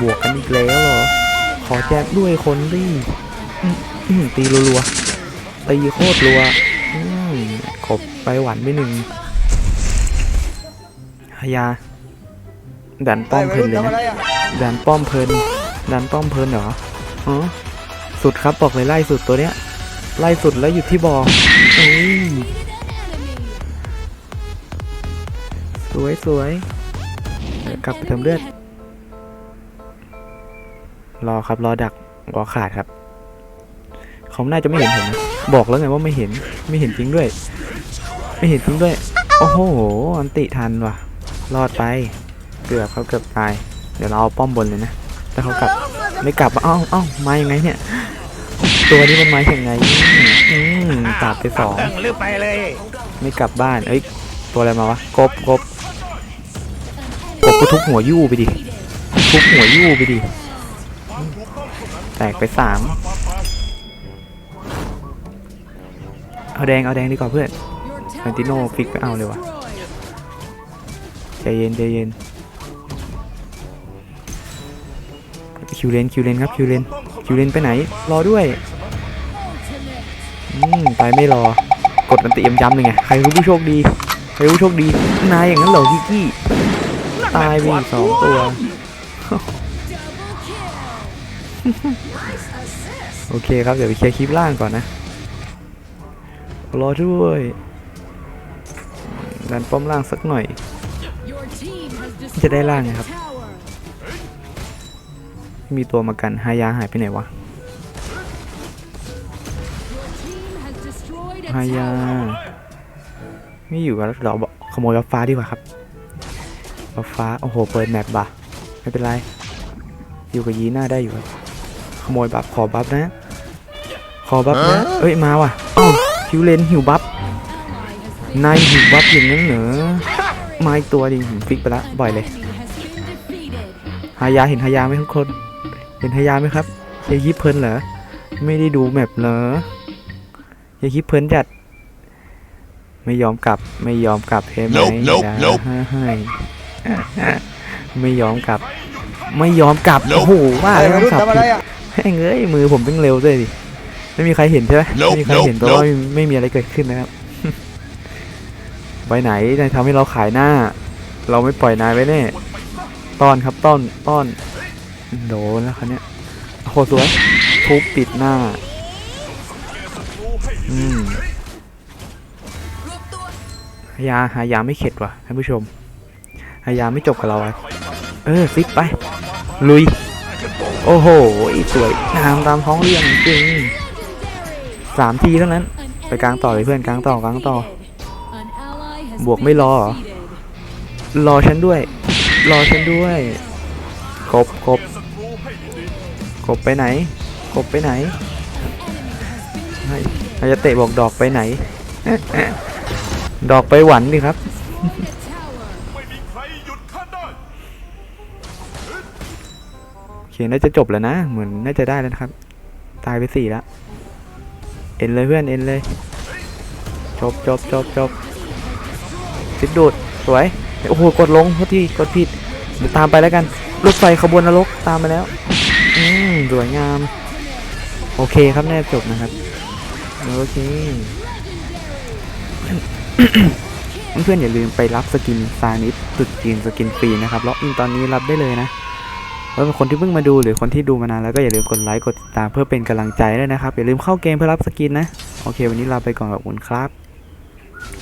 บวกกันเลยเหรอ ขอแจมด้วยคนดิตีรัวๆตีโคตรรัวขบไปหวันไปหนึ่งฮายาดันป้อมเพลินเลยนะดันป้อมเพลินดันป้อมเพลินเหรออ๋อสุดครับบอกเลยไล่สุดตัวเนี้ย ไล่สุดแล้วหยุดที่บอสวยสวยกลับไปเติมเลือด รอครับรอดักรอขาดครับเขาน่าจะไม่เห็นผมนะบอกแล้วไงว่าไม่เห็นไม่เห็นจริงด้วย ไม่เห็นจริงด้วย โอ้โหอันติทันว่ะ รอดไป เกือบเขาเกือบตาย เดี๋ยวเราเอาป้อมบนเลยนะแต่เขากลับไม่กลับอ้าเอ้ามายังไงเนี่ย ตัวนี้มันมาอย่างไงอืมตัดไปสองลืมไปเลย ไม่กลับบ้านเอ้ยตัวอะไรมาวะกบกบกบก็ทุบหัวยู่ไปดิทุบหัวยู่ไปดิ แตกไปสามเอาแดงเอาแดงดีกว่าเพื่อนแอนติโนฟิกไปเอาเลยวะใจเย็นใจเย็นคิวเลนคิวเลนครับคิวเลนคิวเลนไปไหน รอด้วยอืมไปไม่รอกดอันติย้ำเลยไงใครคือผู้โชคดีใครคือผู้โชคดีนายอย่างนั้นเหรอพี่กี้ตายไปสองตัว โอเคครับ เดี๋ยวไปเคลียร์คลิปล่างก่อนนะ รอด้วยดันป้อมล่างสักหน่อย จะได้ล่างนะครับ มีตัวมากันฮายาหายไปไหนวะฮายาไม่อยู่กับเราบอขโมยบัฟฟ้าดีกว่าครับบัฟฟ้า โอ้โห เปิดแมปบ่ะ ไม่เป็นไร อยู่กับยีน่าได้อยู่ครับ ขโมยบัฟขอบัฟนะ ขอบัฟนะ เอ้ยมาว่ะอ้าวคิวเลนหิวบัฟนายหิวบัฟอย่างนั้นเหรอมาอีกตัวดิหิวฟิกไปละบ่อยเลยฮายาเห็นฮายาไหมทุกคน เห็นฮายาไหมครับเฮียยิปเพลินเหรอไม่ได้ดูแมปเหรอเฮียยิปเพลินจัด ไม่ยอมกลับไม่ยอมกลับใช่ไหม Nope, nope, ได้ nope ให้ไม่ยอมกลับ ไม่ยอมกลับ Nope โอ้โหว่าอะไรแล้วไม่รู้สับ ทำอะไรอะแม่งเอ้ยมือผมเป็นเร็วด้วยดิไม่มีใครเห็นใช่ไหม Nope ไม่มีใครเห็น nope เพราะว่าไม่ไม่มีอะไรเกิดขึ้นนะครับไปไหนนายทำให้เราขายหน้า เราไม่ปล่อยนายไว้แน่ต้อนครับต้อนต้อนโดนแล้วคันเนี้ยโคตรสวยทุบปิดหน้าอืมหายาหายาไม่เข็ดว่ะท่านผู้ชมหายาไม่จบกับเราอะเออฟิกไปลุย โอ้โหสวยงามตามท้องเรื่องจริงสามทีเท่านั้น ไปกลางต่อเลยเพื่อนกลางต่อกลางต่อ บวกไม่รอหรอรอฉันด้วย รอฉันด้วยกบกบกบไปไหนกบไปไหนให้อาจจะเตะบอกดอกไปไหน ดอกไปหวันดิครับ น่าจะจบแล้วนะ เหมือนน่าจะได้แล้วนะครับ ตายไปสี่แล้ว เอ็นเลยเพื่อน เอ็นเลย จบจบจบจบสิบดูด สวย โอ้โห กดลงโทษทีกดผิดเดี๋ยวตามไปแล้วกัน รถไฟขบวนนรกตามไปแล้ว อืมสวยงาม โอเคครับแน่จบนะครับ โอเค เพื่อนๆอย่าลืมไปรับสกินซานิสตุดจีนสกินฟรีนะครับล็อกอินตอนนี้รับได้เลยนะ แล้วคนที่เพิ่งมาดูหรือคนที่ดูมานานแล้วก็อย่าลืมกดไลค์กดติดตามเพื่อเป็นกำลังใจด้วยนะครับอย่าลืมเข้าเกมเพื่อรับสกินนะโอเค วันนี้ลาไปก่อนขอบคุณครับ